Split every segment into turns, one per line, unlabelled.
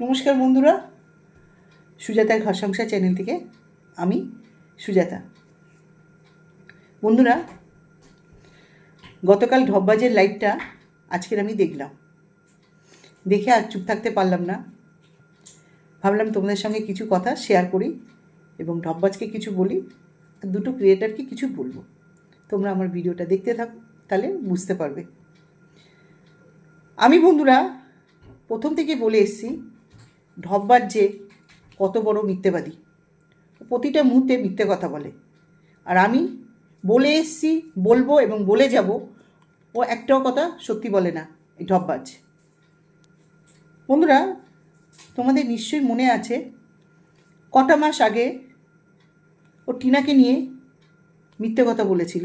নমস্কার বন্ধুরা সুজাতার ঘর সংসার চ্যানেল থেকে আমি সুজাতা। বন্ধুরা, গতকাল ঢপবাজের লাইভটা আজকের আমি দেখলাম। দেখে আর চুপ থাকতে পারলাম না। ভাবলাম তোমাদের সঙ্গে কিছু কথা শেয়ার করি এবং ঢপবাজকে কিছু বলি। আর দুটো ক্রিয়েটারকে কিছু বলব। তোমরা আমার ভিডিওটা দেখতে থাকো, তাহলে বুঝতে পারবে। আমি বন্ধুরা, প্রথম থেকে বলে এসেছি ঢব্বার যে কত বড় মিথ্যেবাদী। প্রতিটা মুহূর্তে মিথ্যে কথা বলে। আর আমি বলে এসছি, বলব এবং বলে যাব, ও একটাও কথা সত্যি বলে না এই ঢব্বাজ। বন্ধুরা, তোমাদের নিশ্চয়ই মনে আছে, কটা মাস আগে ও টিনাকে নিয়ে মিথ্যে কথা বলেছিল।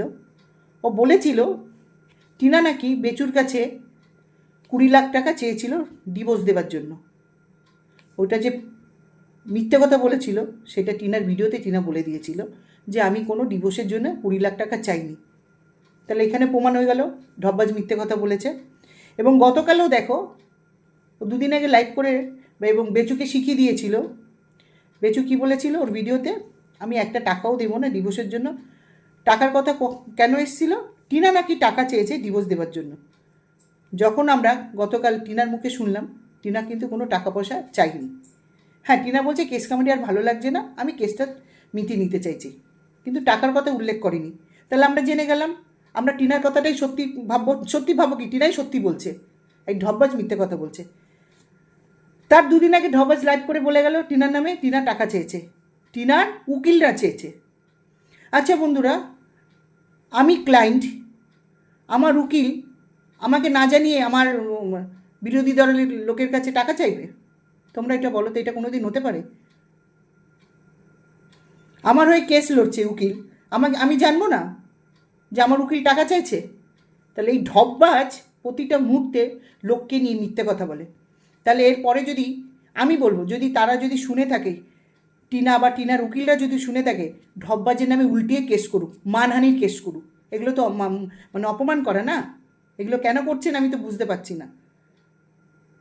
ও বলেছিল, টিনা নাকি বেচুর কাছে কুড়ি লাখ টাকা চেয়েছিল ডিভোর্স দেওয়ার জন্য। ওটা যে মিথ্যে কথা বলেছিল, সেটা টিনার ভিডিওতে টিনা বলে দিয়েছিল যে আমি কোনো ডিভোর্সের জন্য কুড়ি লাখ টাকা চাইনি। তাহলে এখানে প্রমাণ হয়ে গেল, ঢব্বাজ মিথ্যে কথা বলেছে। এবং গতকালও দেখো দুদিন আগে লাইভ করে এবং বেচুকে শিখিয়ে দিয়েছিল। বেচু কী বলেছিল ওর ভিডিওতে? আমি একটা টাকাও দেবো না ডিভোর্সের জন্য। টাকার কথা কেন এসেছিল? টিনা নাকি টাকা চেয়েছে ডিভোর্স দেওয়ার জন্য। যখন আমরা গতকাল টিনার মুখে শুনলাম টিনা কিন্তু কোনো টাকা পয়সা চাইনি। হ্যাঁ টিনা বলছে, কেস কমেডি আর ভালো লাগছে না, আমি কেসটা মিটিয়ে নিতে চাইছি। কিন্তু টাকার কথা উল্লেখ করিনি। তাহলে আমরা জেনে গেলাম, আমরা টিনার কথাটাই সত্যি ভাববো, সত্যি ভাবো কি? টিনাই সত্যি বলছে। এই ঢব্বাজ মিথ্যে কথা বলছে। তার দুদিন আগে ঢব্বাজ লাইভ করে বলে গেল, টিনার নামে টিনা টাকা চেয়েছে। টিনার উকিলরা চেয়েছে। আচ্ছা বন্ধুরা, আমি ক্লায়েন্ট আমার উকিল, আমাকে না জানিয়ে আমার বিরোধী দলের লোকের কাছে টাকা চাইবে? তোমরা এটা বলো তো, এটা কোনো দিন হতে পারে? আমার হয়ে কেস লড়ছে উকিল। আমাকে, আমি জানব না যে আমার উকিল টাকা চাইছে? তাহলে এই ঢপবাজ প্রতিটা মুহূর্তে লোককে নিয়ে মিথ্যে কথা বলে। তাহলে এরপরে যদি, আমি বলব, যদি তারা যদি শুনে থাকে, টিনা বা টিনার উকিলরা যদি শুনে থাকে, ঢপবাজের নামে উল্টিয়ে কেস করুক, মানহানির কেস করুক, এগুলো তো মানে অপমান করে না? এগুলো কেন করছেন আমি তো বুঝতে পারছি না।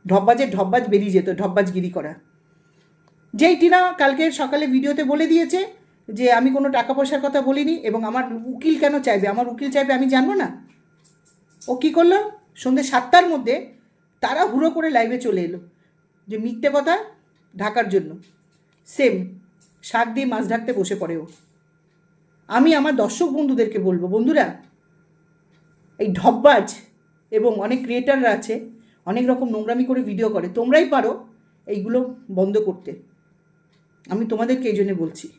ঢপবাজের ঢপবাজ বেরিয়ে যেত ঢপবাজগিরি করা। যেই টিনা কালকে সকালে ভিডিওতে বলে দিয়েছে যে, আমি কোনো টাকা পয়সার কথা বলিনি এবং আমার উকিল কেন চাইবে? আমার উকিল চাইবে আমি জানব না? ও কী করল? সন্ধ্যে সাতটার মধ্যে তারা হুড়ো করে লাইভে চলে এলো যে, মিথ্যে কথা ঢাকার জন্য। সেম, শাক দিয়ে মাছ ঢাকতে বসে পড়ে ও। আমি আমার দর্শক বন্ধুদেরকে বলব, বন্ধুরা, এই ঢপবাজ এবং অনেক ক্রিয়েটাররা আছে অনেক রকম নোংরামি করে ভিডিও করে। তোমরাই পারো এইগুলো বন্ধ করতে। আমি তোমাদেরকে এই জন্য বলছি।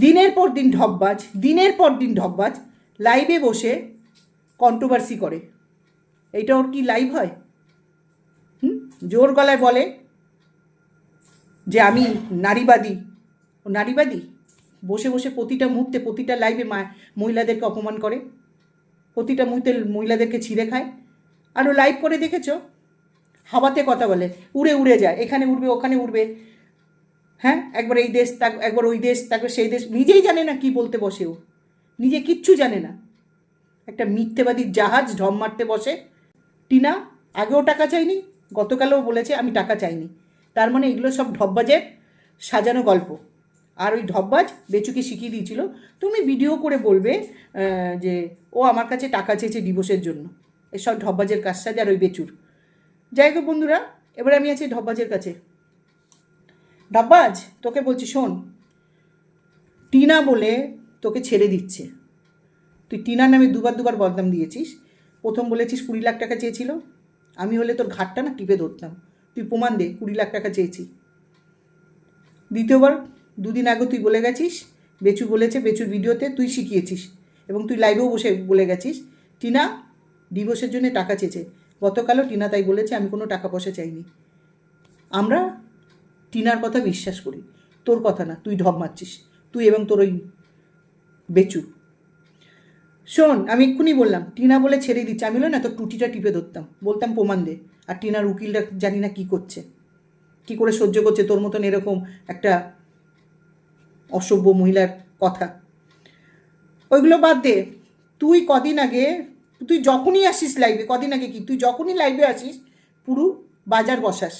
দিনের পর দিন ঢপবাজ, দিনের পর দিন ঢপবাজ লাইভে বসে কন্ট্রোভার্সি করে। এইটা ওর কি লাইভ হয়? হুম? জোর গলায় বলে যে আমি নারীবাদী। ও নারীবাদী? বসে বসে প্রতিটা মুহূর্তে, প্রতিটা লাইভে মহিলাদেরকে অপমান করে। প্রতিটা মুহূর্তে মহিলাদেরকে ছিঁড়ে খায়। আর ও লাইভ করে দেখেছ? হাওয়াতে কথা বলে, উড়ে উড়ে যায়, এখানে উড়বে, ওখানে উড়বে। হ্যাঁ? একবার এই দেশ তাক একবার ওই দেশ তারপর সেই দেশ, নিজেই জানে না কি বলতে বসে ও। নিজে কিচ্ছু জানে না। একটা মিথ্যেবাদী জাহাজ ঢম মারতে বসে। টিনা, আগেও টাকা চাইনি, গতকালও বলেছে আমি টাকা চাইনি। তার মানে এগুলো সব ঢব্বাজের সাজানো গল্প। আর ওই ঢব্বাজ বেচুকে শিখিয়ে দিয়েছিল, তুমি ভিডিও করে বলবে যে ও আমার কাছে টাকা চেয়েছে ডিভোর্সের জন্য। এসব ঢব্বাজের কাজ সাজে আর ওই বেচুর যাই হোক বন্ধুরা, এবার আমি আছি ঢব্বাজের কাছে। ঢব্বাজ, তোকে বলছি শোন, টিনা বলে তোকে ছেড়ে দিচ্ছে। তুই টিনার নামে দুবার দুবার বদনাম দিয়েছিস। প্রথম বলেছিস কুড়ি লাখ টাকা চেয়েছিল। আমি হলে তোর ঘাটটা না টিপে ধরতাম। তুই প্রমাণ দে, কুড়ি লাখ টাকা চেয়েছি। দ্বিতীয়বার, দুদিন আগে তুই বলে গেছিস, বেচু বলেছে, বেচুর ভিডিওতে তুই শিখিয়েছিস এবং তুই লাইভেও বসে বলে গেছিস, টিনা ডিভোর্সের জন্য টাকা চেয়েছে। গতকালও টিনা তাই বলেছে, আমি কোনো টাকা পয়সা চাইনি। আমরা টিনার কথা বিশ্বাস করি। তোর কথা না, তুই ঢপ মারছিস। তুই এবং তোর ওই বেচু। শোন, আমি এক্ষুনি বললাম, টিনা বলে ছেড়ে দিচ্ছে। আমি না তোর টুটিটা টিপে ধরতাম। বলতাম, প্রমাণ দে। আর টিনার উকিলটা জানি না কী করছে। কী করে সহ্য করছে, তোর মতন এরকম একটা অসভ্য মহিলার কথা। ওইগুলো বাদ দে। তুই কদিন আগে তুই যখনই আসিস লাইভে কদিন আগে কি? তুই যখনই লাইভে আসিস, পুরো বাজার বসাস।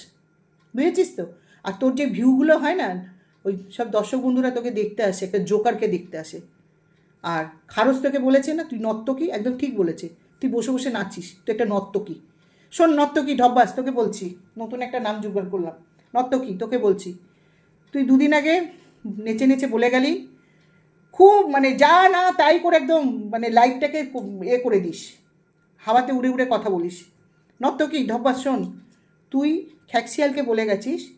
বুঝেছিস তো? আর তোর যে ভিউগুলো হয় না, ওই সব দর্শক বন্ধুরা তোকে দেখতে আসে, একটা জোকারকে দেখতে আসে। আর খারস তোকে বলেছে না, তুই নর্তকী? একদম ঠিক বলেছে। তুই বসে বসে নাচিস তুই একটা নর্তকী। শোন, নর্তকী ঢব্বাস, তোকে বলছি, নতুন একটা নাম জোগাড় করলাম। নর্তকী, তোকে বলছি, তুই দুদিন আগে নেচে নেচে বলে গেলি খুব মানে যা না তাই করে একদম মানে লাইফটাকে এ করে দিস। হাওয়াতে উড়ে উড়ে কথা বলিস। নর্তকী ঢব্বাস শোন। তুই খ্যাক্সিয়ালকে বলে গেছিস,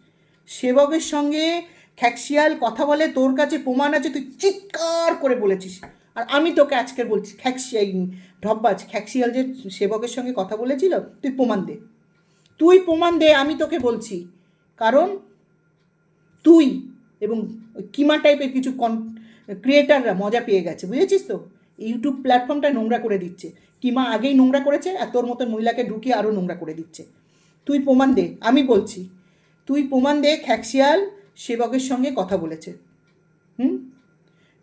সেবকের সঙ্গে খ্যাক্সিয়াল কথা বলে তোর কাছে প্রমাণ আছে, তুই চিৎকার করে বলেছিস। আর আমি তোকে আজকে বলছি খ্যাক্সিয়াল ঢব্বাজ খ্যাক্সিয়াল যে সেবকের সঙ্গে কথা বলেছিল, তুই প্রমাণ দে। তুই প্রমাণ দে, আমি তোকে বলছি। কারণ তুই এবং কিমা টাইপের কিছু কন ক্রিয়েটাররা মজা পেয়ে গেছে, বুঝেছিস তো? ইউটিউব প্ল্যাটফর্মটা নোংরা করে দিচ্ছে। কিমা আগেই নোংরা করেছে আর তোর মতো মহিলাকে ঢুকিয়ে আরও নোংরা করে দিচ্ছে। তুই প্রমাণ দে, আমি বলছি, তুই প্রমাণ দে খ্যাক্সিয়াল সেবকের সঙ্গে কথা বলেছে। হুম?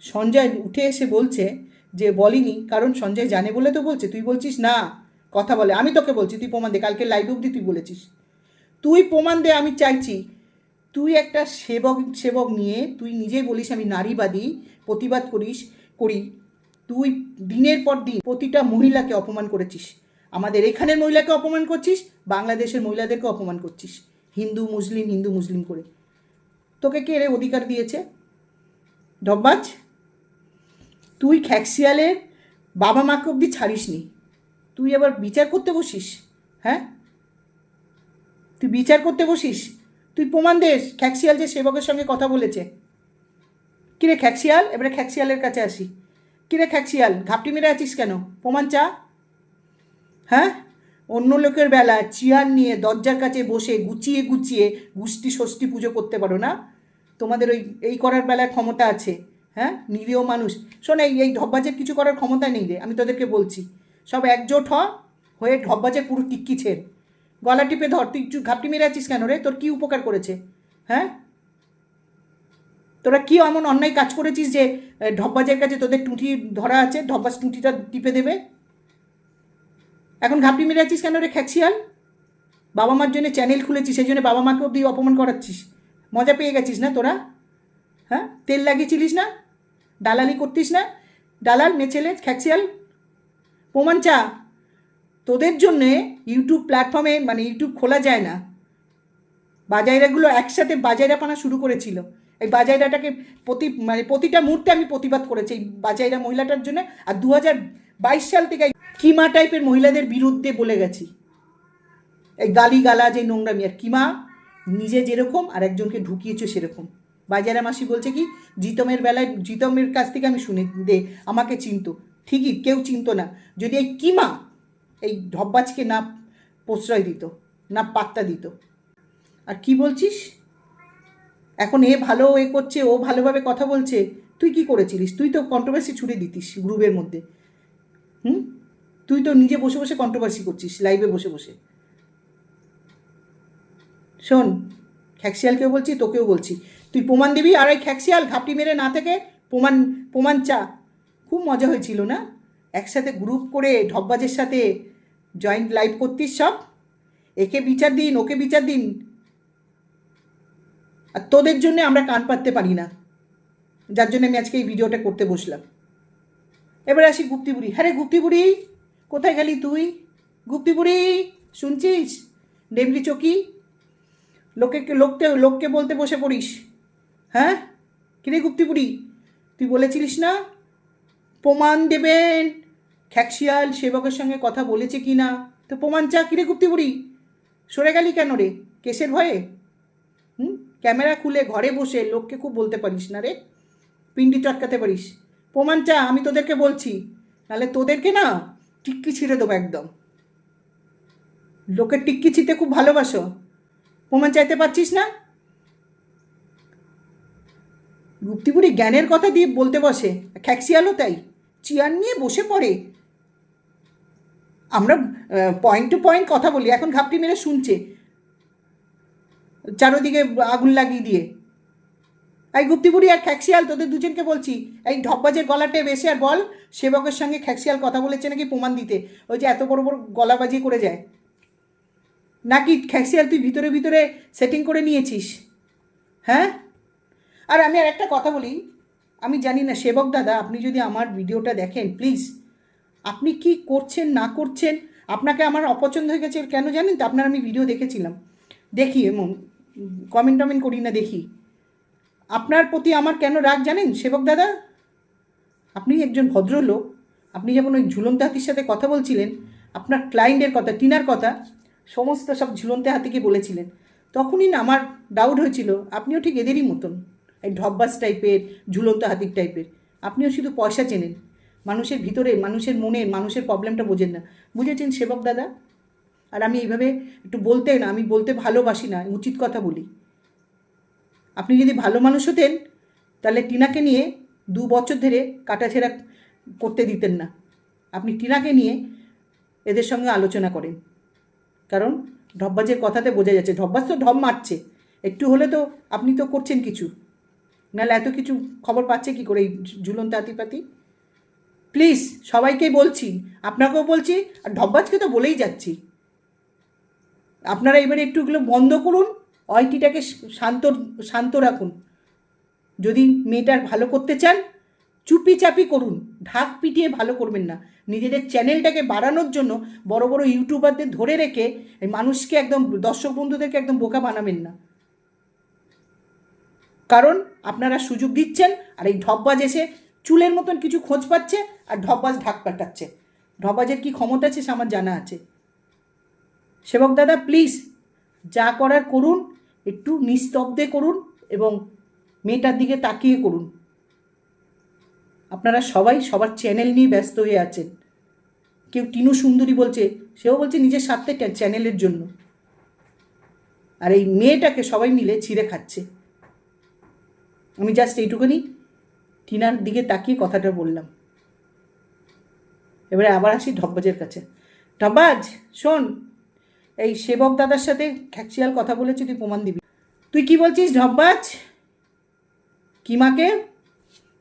সঞ্জয় উঠে এসে বলছে যে বলিনি, কারণ সঞ্জয় জানে বলে তো বলছে। তুই বলছিস, না, কথা বলে। আমি তোকে বলছি, তুই প্রমাণ দে, কালকে লাইভ অবধি তুই বলেছিস। তুই প্রমাণ দে, আমি চাইছি তুই একটা সেবক সেবক নিয়ে তুই নিজেই বলিস আমি নারীবাদী, প্রতিবাদ করিস, করি। তুই দিনের পর দিন প্রতিটা মহিলাকে অপমান করেছিস। আমাদের এখানের মহিলাকে অপমান করছিস, বাংলাদেশের মহিলাদেরকে অপমান করছিস। হিন্দু, মুসলিম হিন্দু, মুসলিম করে। তোকে কে রে অধিকার দিয়েছে? ডব্বাজ তুই খ্যাক্সিয়ালের বাবা মাকে অবধি ছাড়িসনি। তুই আবার বিচার করতে বসিস হ্যাঁ? তুই বিচার করতে বসিস তুই প্রমাণ দেস খ্যাক্সিয়াল যে সেবকের সঙ্গে কথা বলেছে। কিরে খ্যাক্সিয়াল এবারে খ্যাক্সিয়ালের কাছে আসি। কিরে খ্যাক্সিয়াল ঘাপটি মেরে আছিস কেন? প্রমাণ চা। হ্যাঁ? অন্য লোকের বেলা চেয়ার নিয়ে দরজার কাছে বসে গুছিয়ে গুছিয়ে গুষ্টি ষষ্ঠী পুজো করতে পারো না? তোমাদের ওই, এই করার বেলায় ক্ষমতা আছে। হ্যাঁ? নিরীহ মানুষ। শোন, এই এই ঢব্বাজের কিছু করার ক্ষমতা নেই রে, আমি তোদেরকে বলছি। সব একজোট হ, হয়ে ঢব্বাজের পুরো টিক্কি ছেড়। গলা টিপে ধর, তুই ঘাপটি মেরে আছিস কেন রে? তোর কি উপকার করেছে? হ্যাঁ? তোরা কি এমন অন্যায় কাজ করেছিস যে ঢব্বাজের কাছে তোদের টুঁটি ধরা আছে ঢব্বাজ টুঁটিটা টিপে দেবে? এখন ঘাপটি মেরে আছিস কেন রে খ্যাক্সিয়াল বাবা মার জন্য চ্যানেল খুলেছিস, সেই জন্য বাবা মাকে অব্দি অপমান করাচ্ছিস। মজা পেয়ে গেছিস না তোরা? হ্যাঁ? তেল লাগিয়েছিলিস না? দালালি করতিস না? দালাল মেছেলে খ্যাক্সিয়াল প্রমাণ চা। তোদের জন্যে ইউটিউব প্ল্যাটফর্মে মানে ইউটিউব খোলা যায় না। বাজাইরাগুলো একসাথে বাজাইরা পানা শুরু করেছিল। এই বাজাইরাটাকে প্রতি মানে প্রতিটা মুহূর্তে আমি প্রতিবাদ করেছি এই বাজাইরা মহিলাটার জন্য। আর দু বাইশ সাল থেকে কিমা টাইপের মহিলাদের বিরুদ্ধে বলে গেছি। এই গালি গালা যে নোংরামি। আর কিমা নিজে যেরকম আর একজনকে ঢুকিয়েছে সেরকম। বাজারে মাসি বলছে কি, জিতমের বেলায়, জিতমের কাছ থেকে আমি শুনে, দে, আমাকে চিনতো। ঠিকই, কেউ চিনতো না। যদি এই কিমা এই ঢব্বাজকে না প্রশ্রয় দিত, না পাত্তা দিত। আর কি বলছিস? এখন এ ভালো এ করছে, ও ভালোভাবে কথা বলছে, তুই কি করেছিলিস? তুই তো কন্ট্রোভার্সি ছুড়ে দিতিস গ্রুপের মধ্যে। হুম? তুই তো নিজে বসে বসে কন্ট্রোভার্সি করছিস লাইভে বসে বসে। শোন খ্যাক্সিয়ালকেও বলছি, তোকেও বলছি। তুই প্রমাণ দিবি, আর ওই খ্যাক্সিয়াল ঘাপটি মেরে না থেকে প্রমাণ প্রমাণ চা। খুব মজা হয়েছিল না? একসাথে গ্রুপ করে ঢব্বাজের সাথে জয়েন্ট লাইভ করতিস সব? একে বিচার দিন, ওকে বিচার দিন। আর তোদের জন্য আমরা কান পাততে পারি না। যার জন্য আমি আজকে এই ভিডিওটা করতে বসলাম। এবার আসি গুপ্তিবুড়ি হ্যাঁ রে গুপ্তিবুড়ি কোথায় গেলি তুই? গুপ্তিবুড়ি শুনছিস? ডেবলি চকি? লোকে লোককে লোককে বলতে বসে পড়িস। হ্যাঁ? কিরে গুপ্তিপুরি, তুই বলেছিলিস না? প্রমাণ দেবেন। খ্যাক্সিয়াল সেবকের সঙ্গে কথা বলেছে কি না? তো প্রমাণ চা কিরে গুপ্তিপুরি সরে গেলি কেন রে? কেসের ভয়ে? হুম? ক্যামেরা খুলে ঘরে বসে লোককে খুব বলতে পারিস না রে? পিন্ডি চটকাতে পারিস। প্রমাণ চা আমি তোদেরকে বলছি। নাহলে তোদেরকে না টিক্কি ছিঁড়ে দেবো একদম। লোকের টিক্কি ছিঁড়তে খুব ভালোবাসো। প্রমাণ চাইতে পারছিস না? গুপ্তিপুরি জ্ঞানের কথা দিয়ে বলতে বসে। খ্যাক্সিয়ালও তাই। চেয়ার নিয়ে বসে পড়ে। আমরা পয়েন্ট টু পয়েন্ট কথা বলি, এখন ঘাপটি মেরে শুনছে। চারোদিকে আগুন লাগিয়ে দিয়ে। এই গুপ্তিপুরি আর খ্যাক্সিয়াল তোদের দুজনকে বলছি, এই ঢপবাজের গলাটে বেশি আর বল, সেবকের সঙ্গে খ্যাক্সিয়াল কথা বলেছে নাকি প্রমাণ দিতে? ওই যে এত বড় বড় গলা গলাবাজি করে যায়। নাকি খ্যাক্সিয়াল তুই ভিতরে ভিতরে সেটিং করে নিয়েছিস? হ্যাঁ? আর আমি আর একটা কথা বলি, আমি জানি না, সেবক দাদা, আপনি যদি আমার ভিডিওটা দেখেন প্লিজ আপনি কি করছেন, না করছেন? আপনাকে আমার অপছন্দ হয়ে গেছে কেন জানেন? তো আপনার আমি ভিডিও দেখেছিলাম। দেখি এমন কমেন্ট টমেন্ট করি না, দেখি। আপনার প্রতি আমার কেন রাগ জানেন, সেবক দাদা? আপনি একজন ভদ্রলোক। আপনি যেমন ওই ঝুলন্ত হাতির সাথে কথা বলছিলেন, আপনার ক্লায়েন্টের কথা, টিনার কথা, সমস্ত সব ঝুলন্তে হাতিকে বলেছিলেন। তখনই না আমার ডাউট হয়েছিল, আপনিও ঠিক এদেরই মতন। এই ঢব্বাস টাইপের ঝুলন্ত হাতির টাইপের আপনিও শুধু পয়সা চেনেন। মানুষের ভিতরে, মানুষের মনে, মানুষের প্রবলেমটা বোঝেন না। বুঝেছেন সেবক দাদা? আর আমি এইভাবে একটু বলতে না, আমি বলতে ভালোবাসি না উচিত কথা বলি। আপনি যদি ভালো মানুষ হতেন, তাহলে টিনাকে নিয়ে দু বছর ধরে কাটাছেড়া করতে দিতেন না। আপনি টিনাকে নিয়ে এদের সঙ্গে আলোচনা করেন। কারণ ঢব্বাজের কথাতে বোঝা যাচ্ছে, ঢব্বাজ তো ঢব মারছে। একটু হলে তো আপনি তো করছেন কিছু। নাহলে এত কিছু খবর পাচ্ছে কি করে এই ঝুলন্ত আতিপাতি? প্লিজ সবাইকেই বলছি, আপনাকেও বলছি, আর ঢব্বাজকে তো বলেই যাচ্ছি। আপনারা এবারে একটু এগুলো বন্ধ করুন অয়টিটাকে শান্ত শান্ত রাখুন। যদি মেয়েটার ভালো করতে চান, চুপি চাপি করুন, ঢাক পিটিয়ে ভালো করবেন না। নিজেদের চ্যানেলটাকে বাড়ানোর জন্য বড় বড় ইউটিউবারদের ধরে রেখে মানুষকে একদম দর্শক বন্ধুদেরকে একদম বোকা বানাবেন না। কারণ আপনারা সুযোগ দিচ্ছেন, আর এই ঢপবাজ এসে চুলের মতন কিছু খোঁজ পাচ্ছে আর ঢপবাজ ঢাক পাঠাচ্ছে। ঢপবাজের কী ক্ষমতা আছে সে আমার জানা আছে। সেবক দাদা প্লিজ যা করার করুন, একটু নিস্তব্ধে করুন এবং মেয়েটার দিকে তাকিয়ে করুন। আপনারা সবাই সবার চ্যানেল নিয়ে ব্যস্ত হয়ে আছেন। কেউ টিনু সুন্দরী বলছে, সেও বলছে নিজের স্বার্থে চ্যানেলের জন্য। আর এই মেয়েটাকে সবাই মিলে ছিঁড়ে খাচ্ছে। আমি জাস্ট এইটুকুনি। টিনার দিকে তাকিয়ে কথাটা বললাম। এবারে আবার আসি ঢব্বাজের কাছে। ঢব্বাজ শোন, এই সেবক দাদার সাথে খ্যাকচিয়াল কথা বলেছি তুই প্রমাণ দিবি? তুই কি বলছিস ঢব্বাজ কিমাকে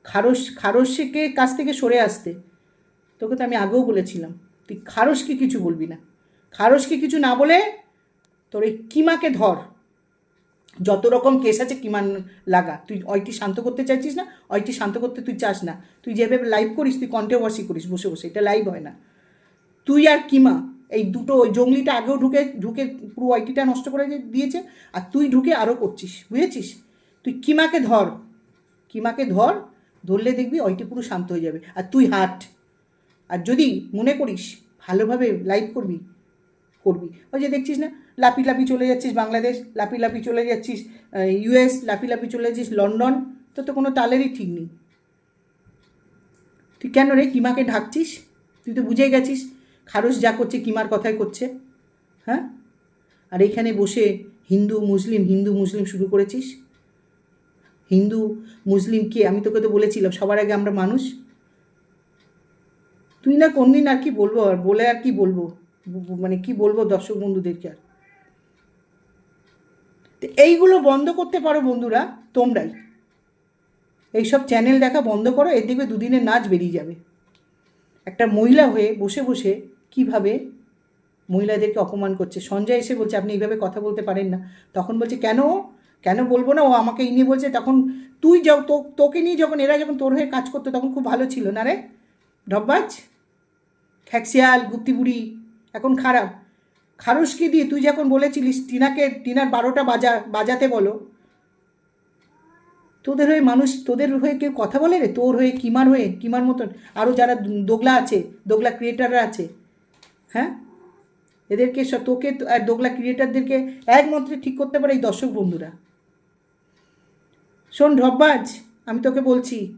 খারস খারসকে কাছ থেকে সরে আসতে। তোকে তো আমি আগেও বলেছিলাম, তুই খারসকে কিছু বলবি না। খারসকে কিছু না বলে তোর এই কিমাকে ধর। যত রকম কেস আছে কিমান লাগা। তুই ওইটি শান্ত করতে চাইছিস না, ওইটি শান্ত করতে তুই চাস না। তুই যেভাবে লাইভ করিস, তুই কন্ট্রোভার্সি করিস, বসে বসে। এটা লাইভ হয় না। তুই আর কিমা, এই দুটো ওই জঙ্গলিটা আগেও ঢুকে ঢুকে পুরো ওয়াইটিটা নষ্ট করে দিয়েছে, আর তুই ঢুকে আরও করছিস, বুঝেছিস? তুই কিমাকে ধর কিমাকে ধর, ধরলে দেখবি ওইটি পুরো শান্ত হয়ে যাবে। আর তুই হাট। আর যদি মনে করিস, ভালোভাবে লাইভ করবি করবি। ওই যে দেখছিস না? লাপি লাপি চলে যাচ্ছিস বাংলাদেশ, লাপি লাপি চলে যাচ্ছিস ইউএস লাপি লাপি চলে যাচ্ছিস লন্ডন, তোর তো কোনো তালেরই ঠিক নেই। তুই কেন রে কিমাকে ঢাকছিস? তুই তো বুঝে গেছিস খারস যা করছে, কিমার কথাই করছে। হ্যাঁ? আর এখানে বসে হিন্দু, মুসলিম হিন্দু, মুসলিম শুরু করেছিস? হিন্দু, মুসলিম কে? আমি তোকে তো বলেছিলাম, সবার আগে আমরা মানুষ। তুই না কোনদিন আর কি বলব, আর বলে আর কি বলব? মানে কি বলব দর্শক বন্ধুদেরকে আর। এইগুলো বন্ধ করতে পারো বন্ধুরা, তোমরাই। এইসব চ্যানেল দেখা বন্ধ করো, এর দেখবে দুদিনের নাচ বেরিয়ে যাবে। একটা মহিলা হয়ে বসে বসে কীভাবে মহিলাদেরকে অপমান করছে? সঞ্জয় এসে বলছে, আপনি এইভাবে কথা বলতে পারেন না। তখন বলছে, কেন? কেন বলব না? ও আমাকে এই নিয়ে বলছে। তখন তুই যাও, তো, তোকে নিয়ে যখন এরা যখন তোর হয়ে কাজ করতো তখন খুব ভালো ছিল। না রে ডব্বাজ খ্যাকসিয়াল গুপ্তিবুড়ি এখন খারাপ। খারুসকে দিয়ে তুই যখন বলেছিলিস টিনাকে, টিনার বারোটা বাজা, বাজাতে বলো। তোদের হয়ে মানুষ, তোদের হয়ে কেউ কথা বলে রে? তোর হয়ে, কিমার হয়ে, কিমার মতন? আরও যারা দোগলা আছে, দোগলা ক্রিয়েটাররা আছে। হ্যাঁ? এদেরকে তোকে আর দোগলা ক্রিয়েটারদেরকে একমাত্র ঠিক করতে পারে এই দর্শক বন্ধুরা। শোন ঢব্বাজ আমি তোকে বলছি,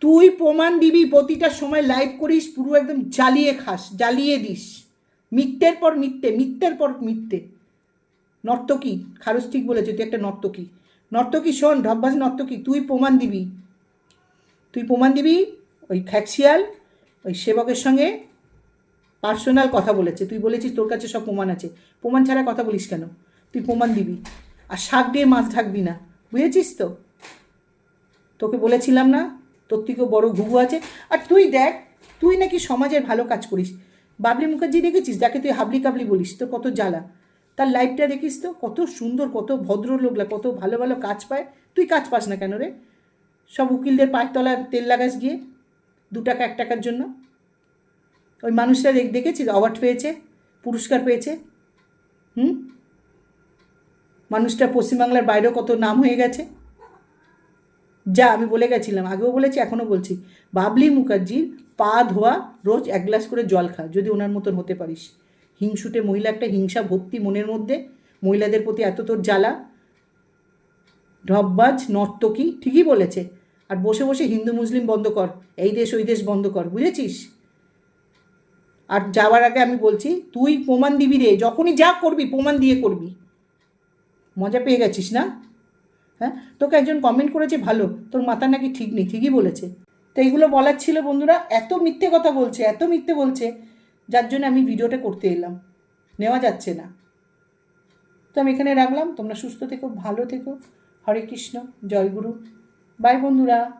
তুই প্রমাণ দিবি, প্রতিটা সময় লাইভ করিস, পুরো একদম জ্বালিয়ে খাস, জ্বালিয়ে দিস। মিথ্যের পর মিথ্যে, মিথ্যের পর মিথ্যে। নর্তকী খারস ঠিক বলেছে, তুই একটা নর্তকী। নর্তকী শোন, ঢব্বাস নর্তকী, তুই প্রমাণ দিবি। তুই প্রমাণ দিবি, ওই খ্যাকসিয়াল ওই সেবকের সঙ্গে পার্সোনাল কথা বলেছে। তুই বলেছিস তোর কাছে সব প্রমাণ আছে। প্রমাণ ছাড়া কথা বলিস কেন? তুই প্রমাণ দিবি। আর শাক দিয়ে মাছ ঢাকবি না। বুঝেছিস তো? তোকে বলেছিলাম না, তোর থেকেও বড় ঘুঘু আছে। আর তুই দেখ, তুই নাকি সমাজের ভালো কাজ করিস। বাবলি মুখার্জি দেখেছিস? যাকে তুই হাবলি কাবলি বলিস তো কত জ্বালা। তার লাইফটা দেখিস তো, কত সুন্দর, কত ভদ্রলোকলা কত ভালো ভালো কাজ পায়। তুই কাজ পাস না কেন রে? সব উকিলদের পায়ের তলায় তেল লাগাস গিয়ে, দু টাকা, এক টাকার জন্য। ওই মানুষটা দেখ, দেখেছিস? অ্যাওয়ার্ড পেয়েছে, পুরস্কার পেয়েছে। হুম? মানুষটা পশ্চিমবাংলার বাইরেও কত নাম হয়ে গেছে। যা, আমি বলে গেছিলাম, আগেও বলেছি, এখনও বলছি। বাবলি মুখার্জির পা ধোয়া, রোজ এক গ্লাস করে জল খা, যদি ওনার মতন হতে পারিস। হিংসুটে মহিলা একটা হিংসা ভর্তি মনের মধ্যে, মহিলাদের প্রতি এত তোর জ্বালা। ঢপবাজ, নর্তকী, ঠিকই বলেছে। আর বসে বসে হিন্দু মুসলিম বন্ধ কর, এই দেশ ওই দেশ বন্ধ কর, বুঝেছিস? আর যাওয়ার আগে আমি বলছি, তুই প্রমাণ দিবি রে, যখনই যা করবি, প্রমাণ দিয়ে করবি। মজা পেয়ে গেছিস না? হ্যাঁ? তোকে একজন কমেন্ট করেছে, ভালো। তোর মাথা নাকি ঠিক নেই, ঠিকই বলেছে। তো এইগুলো বলার ছিল বন্ধুরা। এত মিথ্যে কথা বলছে, এত মিথ্যে বলছে, যার জন্য আমি ভিডিওটা করতে এলাম। নেওয়া যাচ্ছে না। তো আমি এখানে রাখলাম। তোমরা সুস্থ থেকো, ভালো থেকো। হরে কৃষ্ণ, জয় গুরু। বাই বন্ধুরা।